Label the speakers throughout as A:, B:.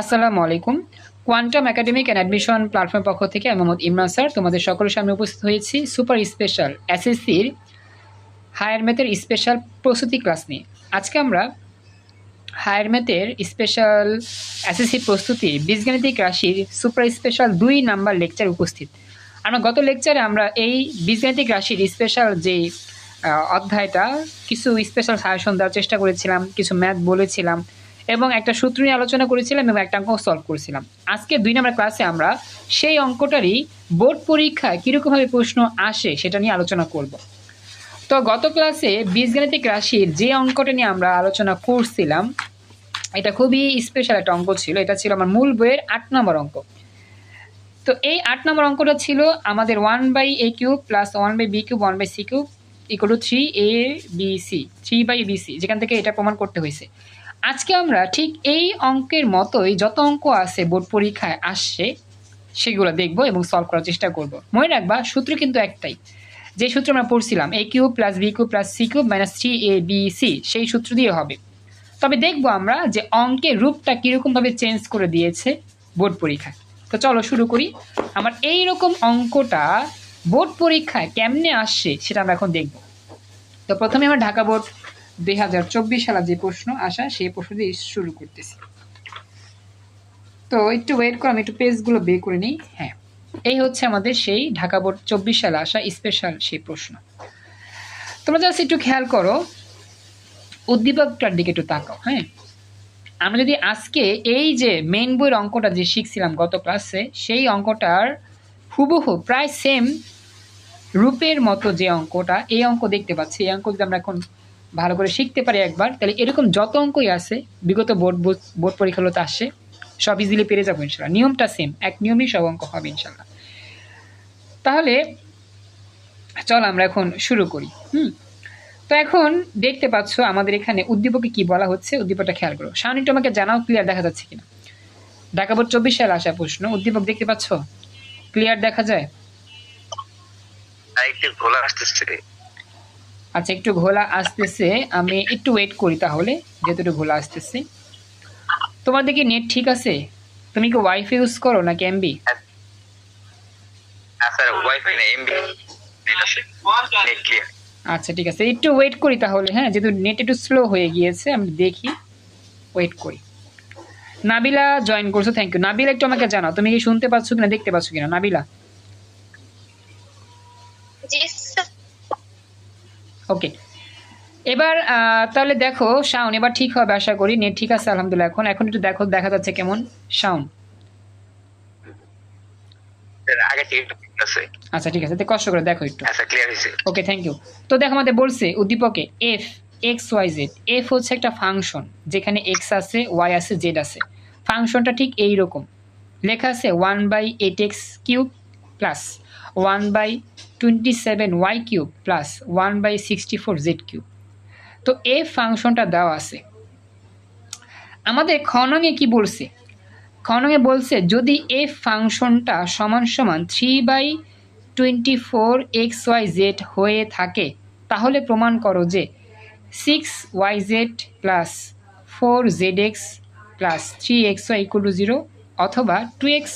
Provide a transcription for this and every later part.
A: আসসালামু আলাইকুম। Quantum academic and admission প্ল্যাটফর্মের পক্ষ থেকে আমি মোহাম্মদ ইমরান স্যার, তোমাদের সকলের সামনে উপস্থিত হয়েছি সুপার স্পেশাল এসএসসির হায়ার ম্যাথের স্পেশাল প্রস্তুতি ক্লাস নিয়ে। আজকে আমরা হায়ার ম্যাথের স্পেশাল এসএসসি প্রস্তুতির বীজগাণিতিক রাশির সুপার স্পেশাল দুই নাম্বার লেকচার উপস্থিত। আমরা গত লেকচারে আমরা এই বীজগাণিতিক রাশির স্পেশাল যে অধ্যায়টা, কিছু স্পেশাল সাজেশন দেওয়ার চেষ্টা করেছিলাম, কিছু ম্যাথ বলেছিলাম। এবং একটা সূত্র নিয়ে আলোচনা করেছিলাম এবং একটা অঙ্ক সলভ করেছিলাম। আজকে দুই নম্বর ক্লাসে আমরা সেই অঙ্কটারই বোর্ড পরীক্ষায় কীরকমভাবে প্রশ্ন আসে সেটা নিয়ে আলোচনা করব। তো গত ক্লাসে বীজগাণিতিক রাশির যে অঙ্কটা নিয়ে আমরা আলোচনা করছিলাম, এটা খুবই স্পেশাল একটা অঙ্ক ছিল। এটা ছিল আমার মূল বইয়ের আট নম্বর অঙ্ক। তো এই আট নম্বর অঙ্কটা ছিল আমাদের one by A cube plus one by B cube one by C cube equal to three A B C three by B C যেখান থেকে এটা প্রমাণ করতে হয়েছে। আজকে আমরা ঠিক এই অঙ্কের মতোই যত অঙ্ক আছে বোর্ড পরীক্ষায় আসছে, সেগুলো দেখব এবং সলভ করার চেষ্টা করব। মনে রাখবা, সূত্র কিন্তু একটাই। যে সূত্র আমরা পড়ছিলাম A cube plus B cube plus C cube minus three A B C সেই সূত্র দিয়ে হবে। তবে দেখব আমরা যে অঙ্কের রূপটা কীরকমভাবে চেঞ্জ করে দিয়েছে বোর্ড পরীক্ষায়। তো চলো শুরু করি। আমার এই রকম অঙ্কটা বোর্ড পরীক্ষায় কেমনে আসছে সেটা আমরা এখন দেখব। তো প্রথমে আমরা ঢাকা বোর্ড। দুই হাজার সালের যে প্রশ্ন আসা, সেই প্রশ্ন দিয়ে শুরু করতেছি। তো একটু ওয়েট করো আমি একটু পেজগুলো বের করে নিই। হ্যাঁ এই হচ্ছে আমাদের সেই ঢাকা বোর্ড চব্বিশ সালে আসা স্পেশাল সেই প্রশ্ন। তোমরা জাস্ট একটু খেয়াল করো, উদ্দীপকটার দিকে একটু তাকাও হ্যাঁ। আমরা যদি আজকে এই যে মেন বইয়ের অঙ্কটা যে শিখছিলাম গত ক্লাসে সেই অঙ্কটার হুবহু প্রায় সেম রূপের মতো যে অঙ্কটা, এই অঙ্ক দেখতে পাচ্ছি। এই অঙ্ক যদি আমরা এখন ভালো করে শিখতে পারি একবার, তাহলে এরকম যত অঙ্কই আছে, বিগত বোর্ড বোর্ড পরীক্ষাগুলোতে আসে সব ইজিলি পেরে যাব ইনশাল্লাহ। নিয়মটা সেম এক নিয়মেই সব অঙ্ক হবে ইনশাল্লাহ। তাহলে, চল আমরা এখন শুরু করি, হুম? তো এখন দেখতে পাচ্ছ আমাদের এখানে উদ্দীপকে কি বলা হচ্ছে, উদ্দীপকটা খেয়াল করো। একটু আমাকে জানাও ক্লিয়ার দেখা যাচ্ছে কিনা? ঢাকা বোর্ড চব্বিশ সালে আসা প্রশ্ন, উদ্দীপক দেখতে পাচ্ছ? ক্লিয়ার দেখা যায়
B: আর একটু ঘোলা আসতেছে
A: আচ্ছা একটু ঘোলা আসতেছে আমি একটু ওয়েট করি তাহলে যেহেতু একটু ঘোলা আসতেছে। তোমার দেখি নেট ঠিক আছে? তুমি কি ওয়াইফাই ইউজ করো নাকি এমবি
B: হ্যাঁ। স্যার ওয়াইফাই না এমবি নেট আছে নেট ক্লিয়ার
A: আচ্ছা ঠিক আছে একটু ওয়েট করি তাহলে হ্যাঁ যেহেতু নেট একটু স্লো হয়ে গিয়েছে আমি দেখি ওয়েট করি। নাবিলা জয়েন করছ থ্যাংক ইউ নাবিলা একটু আমাকে জানাও তুমি কি শুনতে পাচ্ছ কিনা দেখতে পাচ্ছ কিনা? নাবিলা।
C: জি স্যার
A: ওকে এবার তাহলে দেখো শাউন এবার ঠিক হবে আশা করি। নেট ঠিক আছে আলহামদুলিল্লাহ। এখন এখন একটু দেখো দেখা যাচ্ছে কেমন।
B: একটু
A: আচ্ছা ঠিক আছে। কষ্ট করে দেখো একটু। ওকে থ্যাংক ইউ তো দেখো আমাদের বলছে উদ্দীপকে F X Y Z F হচ্ছে একটা ফাংশন যেখানে এক্স আছে ওয়াই আছে জেড আছে। ফাংশনটা ঠিক এই রকম লেখা আছে one by eight X cube plus one by twenty seven Y cube plus one by sixty four Z cube তো এফ ফাংশনটা দেওয়া আছে। আমাদের খনঙে কি বলছে? খনঙে বলছে, যদি এফ ফাংশনটা সমান সমান three by twenty four X Y Z হয়ে থাকে, তাহলে প্রমাণ করো যে six Y Z plus four Z X plus three X Y equal to zero অথবা two X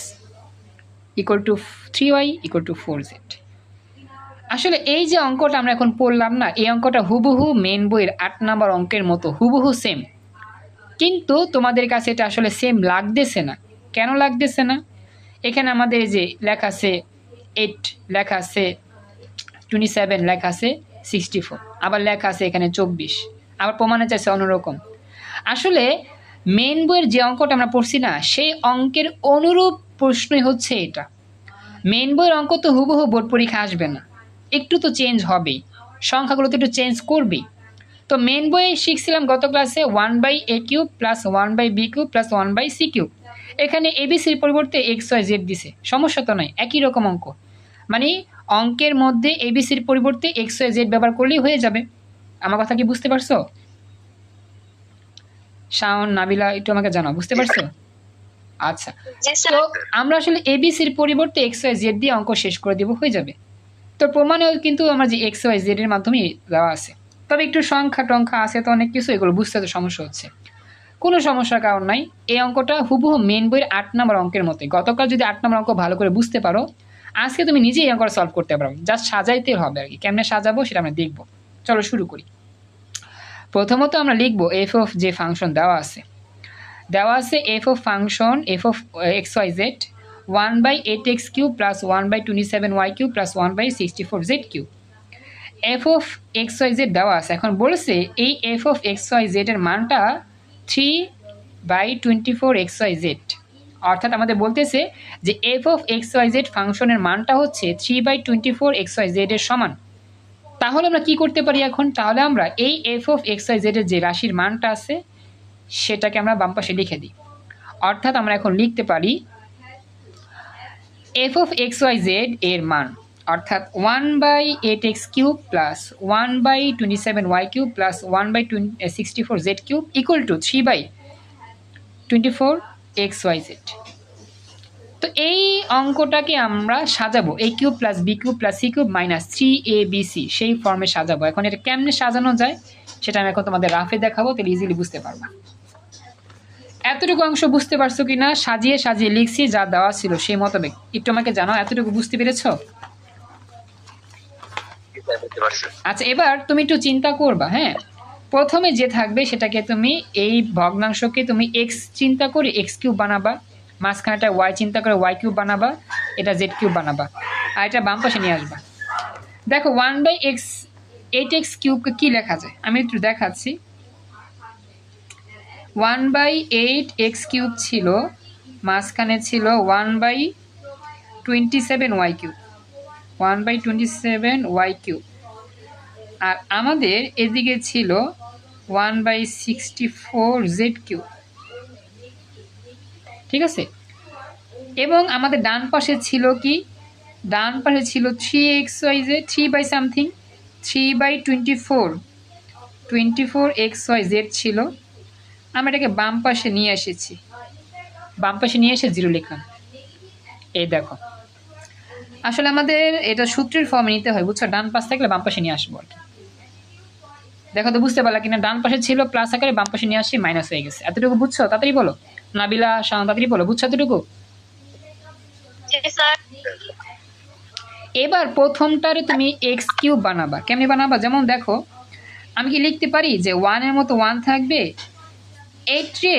A: equal to three Y equal to four Z আসলে এই যে অঙ্কটা আমরা এখন পড়লাম না, এই অঙ্কটা হুবহু মেন বইয়ের আট নাম্বার অঙ্কের মতো হুবহু সেম কিন্তু তোমাদের কাছে এটা আসলে সেম লাগতেছে না। কেন লাগতেছে না? এখানে আমাদের যে লেখা আছে এইট লেখা আছে টোয়েন্টি সেভেন লেখা আছে সিক্সটি ফোর আবার লেখা আছে এখানে চব্বিশ। আবার প্রমাণে চাইছে অন্যরকম। আসলে মেন বইয়ের যে অঙ্কটা আমরা পড়ছি না, সেই অঙ্কের অনুরূপ প্রশ্নই হচ্ছে এটা। মেন বইয়ের অঙ্ক তো হুবহু বোর্ড পরীক্ষা আসবে না। একটু তো চেঞ্জ হবেই। সংখ্যাগুলো তো একটু চেঞ্জ করবেই। তো মেন বইয়ে শিখছিলাম গত ক্লাসে one by A cube plus one by B cube plus one by C cube এখানে এবিসির পরিবর্তে এক্স ওয়াই জেড দিছে। সমস্যা তো নয়, একই রকম অঙ্ক। মানে অঙ্কের মধ্যে এবিসির পরিবর্তে এক্স ওয়াই জেড ব্যবহার করলেই হয়ে যাবে। আমার কথা কি বুঝতে পারছ? শাওন, নাবিলা, একটু আমাকে জানাও, বুঝতে পারছ? আচ্ছা। তো আমরা আসলে এবিসির পরিবর্তে এক্স ওয়াই জেড দিয়ে অঙ্ক শেষ করে দেবো হয়ে যাবে। তো প্রমাণেও কিন্তু আমার যে এক্স ওয়াই জেড এর মাধ্যমে দেওয়া আছে। তবে একটু সংখ্যা টংখ্যা আছে তো অনেক কিছু এগুলো বুঝতে তো সমস্যা হচ্ছে। কোনো সমস্যার কারণ নাই। এই অঙ্কটা হুবহু মেন বইয়ের আট নম্বর অঙ্কের মতো গতকাল যদি আট নম্বর অঙ্ক ভালো করে বুঝতে পারো আজকে তুমি নিজেই এই অঙ্কটা সলভ করতে পারো। জাস্ট সাজাইতে হবে আর কি। কেমনে সাজাবো সেটা আমরা দেখব। চলো শুরু করি। প্রথমত আমরা লিখব এফ অফ যে ফাংশন দেওয়া আছে। দেওয়া আছে F of function F of X Y Z one by eight X Q plus one by twenty seven Y Q plus one by sixty four Z Q F of X Y Z দেওয়া আছে। এখন বলেছে এই F of X Y জেডের মানটা three by twenty four X Y Z অর্থাৎ আমাদের বলতেছে যে F of X Y Z ফাংশনের মানটা হচ্ছে three by twenty four X Y জেডের সমান। তাহলে আমরা কি করতে পারি এখন? তাহলে আমরা এই এফ অফ এক্স ওয়াই জেডের যে রাশির মানটা আছে সেটাকে আমরা বাম পাশে লিখে দিই। অর্থাৎ আমরা এখন লিখতে পারি F of X Y Z এর মান। অর্থাৎ one by eight X cube plus one by twenty seven Y cube plus one by sixty four Z cube equal to three by twenty four X Y Z তো এই অঙ্কটাকে আমরা সাজাবো। A cube plus B cube plus C cube minus three A B C সেই ফর্মে সাজাবো। এখন এটা কেমনে সাজানো যায়, সেটা আমি এখন তোমাদের রাফে দেখাবো, তাহলে ইজিলি বুঝতে পারবা। এতটুকু অংশ বুঝতে পারছ কি না সাজিয়ে সাজিয়ে লিখছি, যা দেওয়া ছিল সেই মোতাবেক একটু আমাকে জানাও, এতটুকু বুঝতে পেরেছ? আচ্ছা এবার তুমি একটু চিন্তা করবা হ্যাঁ? প্রথমে যে থাকবে সেটাকে তুমি এই ভগ্নাংশকে তুমি এক্স চিন্তা করে এক্স কিউব বানাবা, মাঝখানেটা ওয়াই চিন্তা করে ওয়াই কিউব বানাবা, এটা জেড কিউব বানাবা, আর এটা বাম পাশে নিয়ে আসবা। দেখো one by X eight X কিউবকে কী লেখা যায়? আমি একটু দেখাচ্ছি। One by eight X cube ছিল, মাঝখানে ছিল one by twenty seven Y cube. One by twenty seven Y cube. আর আমাদের এদিকে ছিল one by sixty four Z cube ঠিক আছে? এবং আমাদের ডান পাশে ছিল কি? ডান পাশে ছিল three X Y Z, three by something, three by twenty four twenty four X Y Z ছিল। আমরা এটাকে বাম পাশে নিয়ে এসেছি। বাম পাশে নিয়ে এসে জিরো লিখলাম এই দেখো। আসলে আমাদের এটা সূত্রের ফর্মে নিতে হয় বুঝছ? ডান পাশ থাকলে বাম পাশে নিয়ে আসব আর কি। দেখো তো বুঝতে পারলা কিনা? ডান পাশে ছিল প্লাস আকারে বাম পাশে নিয়ে আসি মাইনাস হয়ে গেছে। এতটুকু বুঝছ? তাড়াতাড়ি বলো। নাবিলা শাহ তাড়াতাড়ি বলো। বুঝছ এতটুকু? এবার প্রথমটারে তুমি এক্স কিউব বানাবা। কেমনি বানাবা? যেমন দেখো আমি কি লিখতে পারি যে ওয়ানের মতো ওয়ান থাকবে এইটে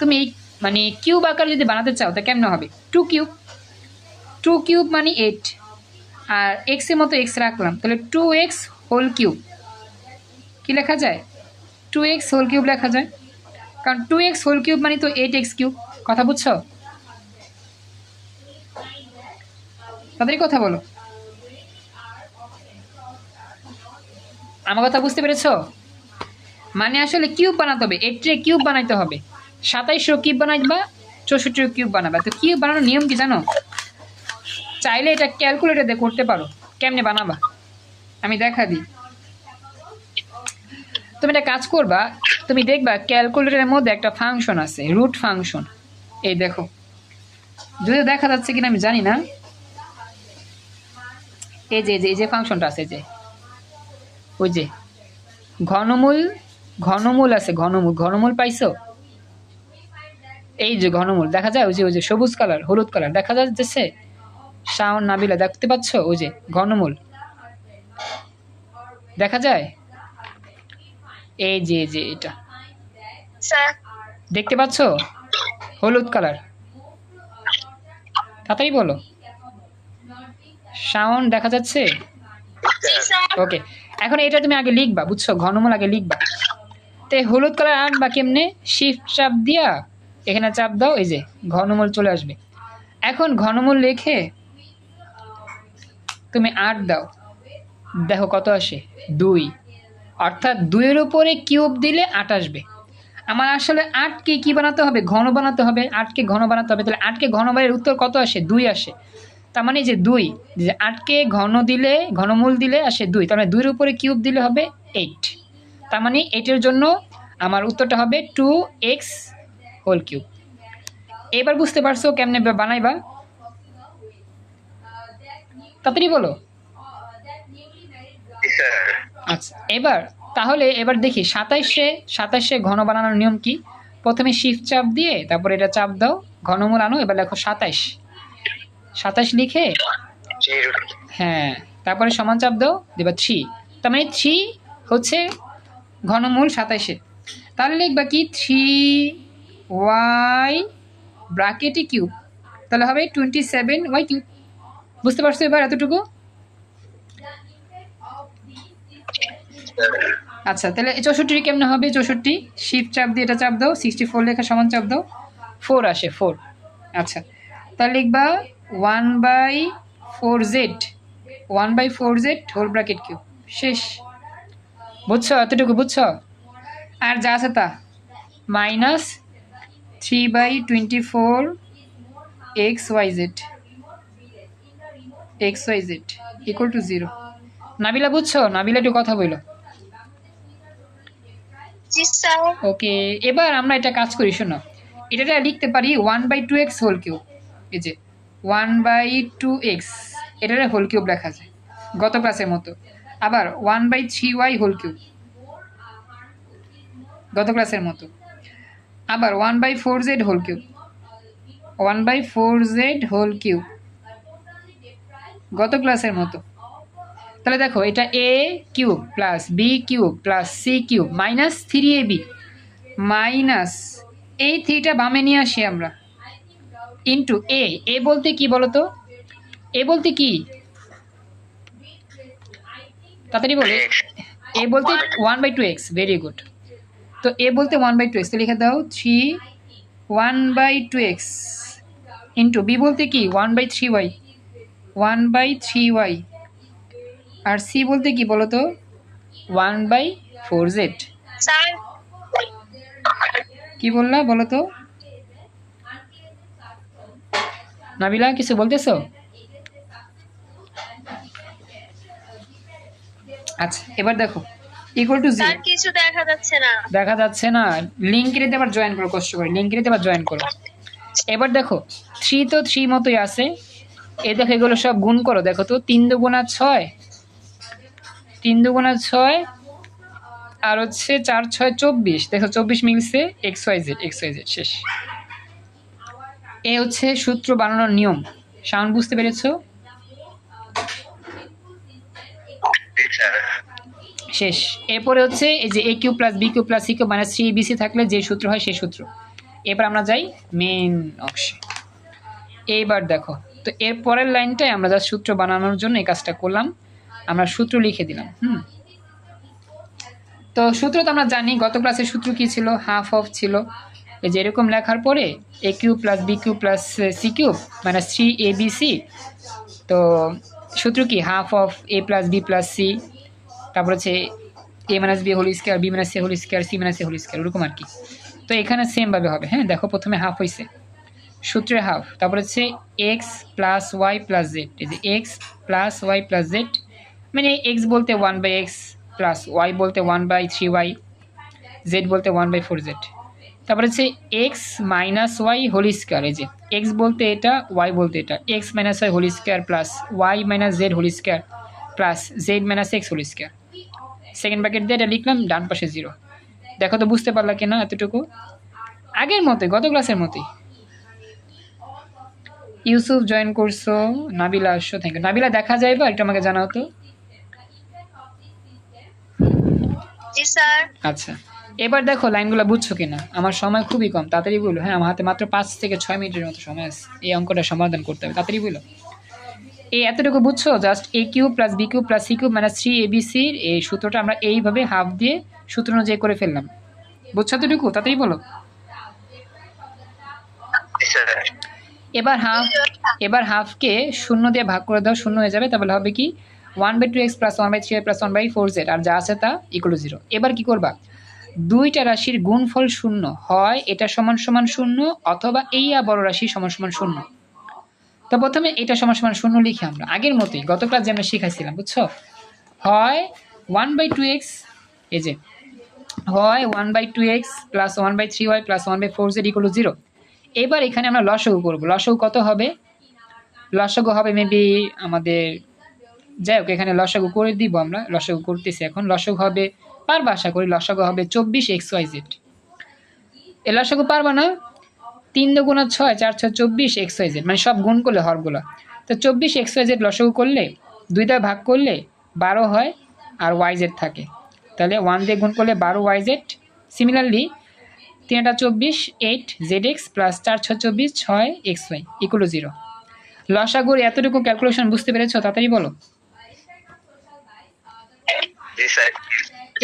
A: তুমি মানে কিউব আকার যদি বানাতে চাও, তা কেমন হবে? Two cube. টু কিউব মানে এইট। আর এক্সের মতো এক্স রাখলাম। তাহলে টু এক্স হোল কিউব কী লেখা যায়? টু এক্স হোল কিউব লেখা যায়। কারণ টু এক্স হোল কিউব মানে তো এইট এক্স কিউব কথা বুঝছ? তাদের কথা বলো। আমার কথা বুঝতে পেরেছ? মানে আসলে কিউব বানাতে হবে। এইটে কিউব বানাইতে হবে। সাতাইশশো কিউব বানাইবা চৌষট্টি কিউব বানাবা তো কিউব বানানোর নিয়ম কি জানো? চাইলে এটা ক্যালকুলেটর দিয়ে করতে পারো। কেমনে বানাবা? আমি দেখা দিই। তুমি একটা কাজ করবা, তুমি দেখবা ক্যালকুলেটরের মধ্যে একটা ফাংশন আছে রুট ফাংশন এই দেখো। যদি দেখা যাচ্ছে কিনা আমি জানি না। এই যে এই যে ফাংশনটা আছে যে। ওই যে, ঘনমূল ঘনমূল আছে ঘনমূল। ঘনমূল পাইছো? এই যে ঘনমূল দেখা যায় ওই যে ওই যে সবুজ কালার হলুদ কালার দেখা যাচ্ছে? শাওন নাবিলা দেখতে পাচ্ছ? ওই যে ঘনমূল। দেখা যায়? এই যে যে এটা। দেখতে পাচ্ছ? হলুদ কালার। তাড়াতাড়ি বলো। সাউন্ড দেখা যাচ্ছে? ওকে। এখন এটা তুমি আগে লিখবা বুঝছ? ঘনমূল আগে লিখবা। তো হলুদ কালার আঁকবা কেমনে শিফট চাপ দিয়া এখানে চাপ দাও, এই যে ঘনমূল চলে আসবে। এখন ঘনমূল লিখে তুমি আট দাও। দেখো কত আসে? দুই। অর্থাৎ দুইয়ের উপরে কিউব দিলে আট আসবে। আমার আসলে আটকে কি বানাতে হবে? ঘন বানাতে হবে। আটকে ঘন বানাতে হবে। তাহলে আটকে ঘন বাড়ির উত্তর কত আসে? দুই আসে। তার মানে যে দুই, যে আটকে ঘন দিলে, ঘনমূল দিলে আসে দুই। তার মানে দুইয়ের উপরে কিউব দিলে হবে এইট তার মানে এটির জন্য আমার উত্তরটা হবে টু এক্স হোল কিউব এবার বুঝতে পারছ কেমনে বানাইবা? তাড়াতাড়ি বলো। আচ্ছা এবার তাহলে এবার দেখি সাতাইশে সাতাইশে ঘন বানানোর নিয়ম কি? প্রথমে শিফট চাপ দিয়ে তারপর এটা চাপ দাও ঘনমূল আনো এবার লেখো সাতাইশ। সাতাইশ লিখে? হ্যাঁ তারপরে সমান চাপ দাও দেবা থ্রি তার মানে থ্রি হচ্ছে ঘনমূল সাতাইশে তাহলে লিখবা কি? থ্রি ওয়াই ব্রাকেটে কিউব তাহলে হবে টোয়েন্টি সেভেন ওয়াই কিউব বুঝতে পারছ এবার এতটুকু? আচ্ছা তাহলে চৌষট্টি কেমনে হবে? চৌষট্টি শিফট চাপ দিয়ে এটা চাপ দাও সিক্সটি ফোর লেখা সমান চাপ দাও ফোর আসে ফোর আচ্ছা তাহলে লিখবা one by four Z one by four Z whole bracket cube শেষ। বুঝছ? এতটুকু বুঝছ? আর যা আছে তা। Minus three by twenty four X Y Z X Y Z equal to zero Nabila বুঝছ? নাবিলা একটু কথা বলল ওকে এবার আমরা এটা কাজ করি শোনো। এটা লিখতে পারি one by two X whole cube এই যে ওয়ান বাই টু এক্স এটারে হোল কিউব লেখা যায় গত ক্লাসের মতো। আবার one by three Y whole cube গত ক্লাসের মতো। আবার one by four Z whole cube one by four Z whole cube গত ক্লাসের মতো। তাহলে দেখো, এটা A cube plus B cube plus C cube minus three A B minus এই থ্রিটা বামে নিয়ে আসি আমরা ইন্টু এ এ বলতে কি বলতো? এ বলতে কি? তাড়াতাড়ি বলে। এ বলতে one by two X very good তো এ বলতে ওয়ান বাই টু এক্স লিখে দাও three one by two X into B বলতে কি? One by three Y one by three Y R C বলতে কি বলো তো ওয়ান বাই ফোর জেড কি বললা বলো তো নাবিলা কিছু বলতেছো? আচ্ছা এবার দেখো। ইকুয়াল টু জিরো
C: কিছু দেখা যাচ্ছে না।
A: দেখা যাচ্ছে না। লিঙ্ক রেতে আবার জয়েন করো কষ্ট করে। লিঙ্ক রেতে আবার জয়েন করো। এবার দেখো থ্রি তো থ্রি মতোই আছে। এ দেখো এগুলো সব গুণ করো। দেখো তো তিন দুগুণা ছয়। তিন দুগুণা ছয় আর হচ্ছে চার ছয় চব্বিশ। দেখো চব্বিশ মিলছে X Y Z X Y Z শেষ। এ হচ্ছে সূত্র বানানোর নিয়ম। সাউন্ড বুঝতে পেরেছ? শেষ। এরপরে হচ্ছে এই যে A cube plus B cube plus C cube minus three BC থাকলে যে সূত্র হয় সেই সূত্র। এবার আমরা যাই মেন অংশে। এইবার দেখো, তো এর পরের লাইনটাই আমরা যা সূত্র বানানোর জন্য এই কাজটা করলাম। আমরা সূত্র লিখে দিলাম, হুম? তো সূত্র তো আমরা জানি, গত ক্লাসের সূত্র কি ছিল? হাফ অফ ছিল। এই যে এরকম লেখার পরে A cube plus B cube plus C cube minus three A B C তো সূত্র কি? Half of A plus B plus C তারপর হচ্ছে A minus B whole square B minus whole square C minus C whole square ওরকম আর কি। তো এখানে সেমভাবে হবে হ্যাঁ? দেখো প্রথমে হাফ হয়েছে সূত্রে হাফ তারপর হচ্ছে x plus y plus z এই যে x plus y plus z মানে এক্স বলতে one by x plus y বলতে one by three y z বলতে ওয়ান বাই ফোর জেড তারপরে হচ্ছে x minus y whole square এই যে এক্স বলতে এটা ওয়াই বলতে এটা। X minus y whole square plus y minus z whole square plus z minus x whole square second bracket দিয়ে এটা লিখলাম ডান পাশে জিরো দেখো তো বুঝতে পারলা কিনা এতটুকু? আগের মতোই গত ক্লাসের মতোই। ইউসুফ জয়েন করছ নাবিলা আসছো থ্যাংক ইউ নাবিলা দেখা যায় বা একটু আমাকে জানাও তো। আচ্ছা এবার দেখো লাইনগুলো বুঝছ কিনা? আমার সময় খুবই কম তাড়াতাড়ি বলো। হ্যাঁ আমার হাতে মাত্র পাঁচ থেকে ছয় মিনিটের মতো সময় আছে। এই অঙ্কটা সমাধান করতে হবে তাড়াতাড়ি বলো। এই এতটুকু বুঝছ? Just a cube plus b cube plus c cube minus three a b সির এই সূত্রটা আমরা এইভাবে হাফ দিয়ে সূত্র অনুযায়ী করে ফেললাম। বুঝছ এতটুকু? তাড়াতাড়ি বলো। এবার হাফ এবার হাফকে শূন্য দিয়ে ভাগ করে দাও, শূন্য হয়ে যাবে, তাহলে হবে কি? One by two x plus one by three plus one by four z আর যা আছে তা ইকুয়াল জিরো এবার কি করবা? দুইটা রাশির গুণফল শূন্য হয় এটা সমান সমান শূন্য, অথবা এই বড় রাশি সমান সমান শূন্য। তো প্রথমে এটা সমান সমান শূন্য লিখি আমরা। আগের মতোই, গত ক্লাস যে আমরা শিখাইছিলাম, বুঝছ? হয় ওয়ান বাই টু এক্স এই যে, হয় one by two x plus one by three y plus one by four z equal zero এবার এখানে আমরা লসগু করব। লসগু কত হবে? লসগু হবে মেবি আমাদের, যাই হোক, এখানে লসাগু করে দিব আমরা। লসাগু করতেছি এখন। লসাগু হবে, পারব আশা করি, লসাগু হবে চব্বিশ এক্স ওয়াই জেড এ লসাগু পারবা না? তিন দুগুণা ছয় চার ছয় চব্বিশ এক্স ওয়াই জেড মানে সব গুণ করলে হরগুলো। তো চব্বিশ এক্স ওয়াই জেড লসাগু করলে দুইটা ভাগ করলে বারো হয় আর ওয়াই জেড থাকে। তাহলে ওয়ান দিয়ে গুণ করলে বারো ওয়াই জেড সিমিলারলি তিনটা চব্বিশ এইট জেড এক্স প্লাস চার ছয় চব্বিশ ছয় এক্স ওয়াই ইকুয়াল জিরো লসাগুর এতটুকু ক্যালকুলেশন বুঝতে পেরেছ? তাড়াতাড়ি বলো।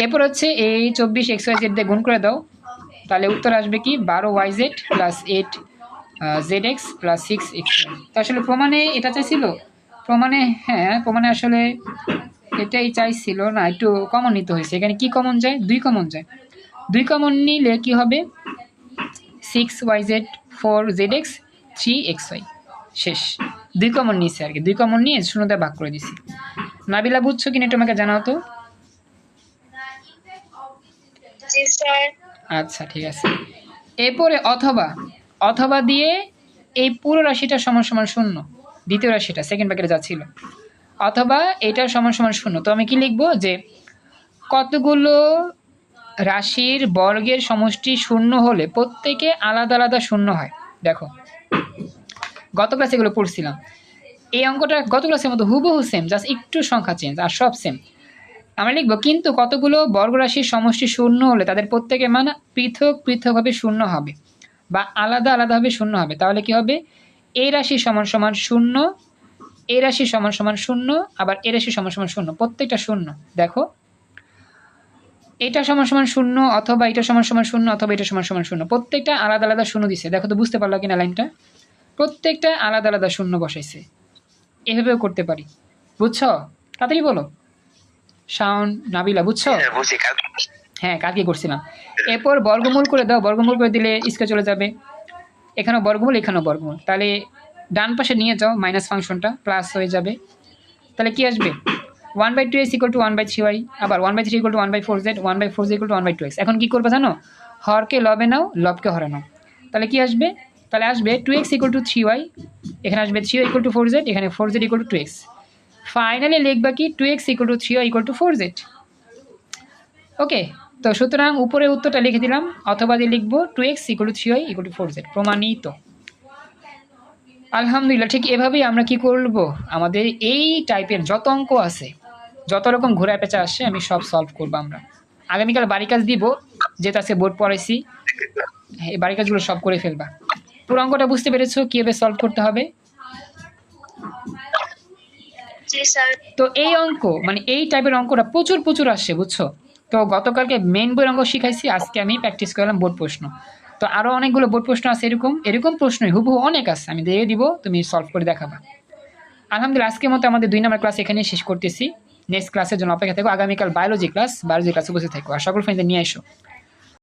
A: এরপর হচ্ছে এই চব্বিশ এক্স ওয়াই জেড দিয়ে গুণ করে দাও। তাহলে উত্তর আসবে কি বারো y z plus eight z x plus six x তো আসলে প্রমাণে এটা চাইছিল? প্রমাণে হ্যাঁ প্রমাণে আসলে এটাই চাইছিল না, একটু কমন নিতে হয়েছে। এখানে কি কমন যায়? দুই কমন যায়। দুই কমন নিলে কি হবে? Six y z four z x three x y. শেষ। দুই কমন নিয়েছে আর কি। দুই কমন নিয়ে শূন্যতে ভাগ করে দিছি। নাবিলা, বুঝছ কিনা আমাকে জানাও তো। আচ্ছা ঠিক আছে। এরপরে অথবা অথবা দিয়ে এই পুরো রাশিটা সমান সমান শূন্য, দ্বিতীয় রাশিটা সেকেন্ড প্যাকেটে যা ছিল অথবা এটা সমান সমান শূন্য। তো আমি কি লিখব যে কতগুলো রাশির বর্গের সমষ্টি শূন্য হলে প্রত্যেকে আলাদা আলাদা শূন্য হয়? দেখো, গত ক্লাসে এগুলো পড়ছিলাম। এই অঙ্কটা গত ক্লাসের মতো হুবহু সেম জাস্ট একটু সংখ্যা চেঞ্জ আর সব সেম আমরা লিখব, কিন্তু কতগুলো বর্গরাশির সমষ্টি শূন্য হলে তাদের প্রত্যেকের মান পৃথক পৃথকভাবে শূন্য হবে বা আলাদা আলাদাভাবে শূন্য হবে? তাহলে কি হবে? এই রাশি সমান সমান শূন্য এই রাশি সমান সমান শূন্য, আবার এই রাশি সমান সমান শূন্য, প্রত্যেকটা শূন্য। দেখো, এটা সমান সমান শূন্য অথবা এটা সমান সমান শূন্য অথবা এটা সমান সমান শূন্য, প্রত্যেকটা আলাদা আলাদা শূন্য দিছে। দেখো তো বুঝতে পারল কিনা লাইনটা? প্রত্যেকটা আলাদা আলাদা শূন্য বসাইছে। এভাবেও করতে পারি। বুঝছ? তাড়াতাড়ি বলো। শাওন নাবিলা বুঝছ?
B: কাল
A: হ্যাঁ কালকে করছিলাম। এরপর বর্গমূল করে দাও বর্গমূল করে দিলে স্কে চলে যাবে। এখানেও বর্গমূল এখানেও বর্গমূল। তাহলে ডান পাশে নিয়ে যাও মাইনাস ফাংশনটা প্লাস হয়ে যাবে। তাহলে কি আসবে? One by two x equal to one by three y আবার one by three equal to one by four z one by four z equal to one by two x এখন কী করবে জানো? হরকে লবে নাও লবকে হরে নাও তাহলে কি আসবে? তাহলে আসবে two x equal to three y এখানে আসবে three y equal to four z এখানে four z equal to two x finally লিখবা কি two x equal to three equal to four z okay তো সুতরাং উপরে উত্তরটা লিখে দিলাম, অথবা দিয়ে লিখব two x equal to three equal to four z প্রমাণিত। আলহামদুলিল্লাহ, ঠিক এভাবেই আমরা কি করব? আমাদের এই টাইপের যত অঙ্ক আছে, যত রকম ঘোরা পেঁচা আসে, আমি সব সলভ করব আমরা। আগামীকাল বাড়ি কাজ দিব, যেটা আছে বোর্ড পড়াইছি, এই বাড়ি কাজগুলো সব করে ফেলবা। পুরো অঙ্কটা বুঝতে পেরেছ কীভাবে সলভ করতে হবে? তো এই অঙ্ক মানে এই টাইপের অঙ্কটা প্রচুর প্রচুর আসছে বুঝছ? তো গতকালকে মেন বইয়ের অঙ্ক শিখাইছি, আজকে আমি প্র্যাকটিস করলাম বোর্ড প্রশ্ন। তো আরও অনেকগুলো বোর্ড প্রশ্ন আছে এরকম এরকম প্রশ্নই হুবহু অনেক আছে, আমি দিয়ে দিব, তুমি সলভ করে দেখাবা। আলহামদুলিল্লাহ, আজকের মতো আমাদের দুই নম্বর ক্লাস এখানে শেষ করতেছি। নেক্সট ক্লাসের জন্য অপেক্ষা থাকো, আগামীকাল বায়োলজি ক্লাস বায়োলজি ক্লাসে বসে থাকো। আর সকল ফ্রেন্ডদের নিয়ে এসো।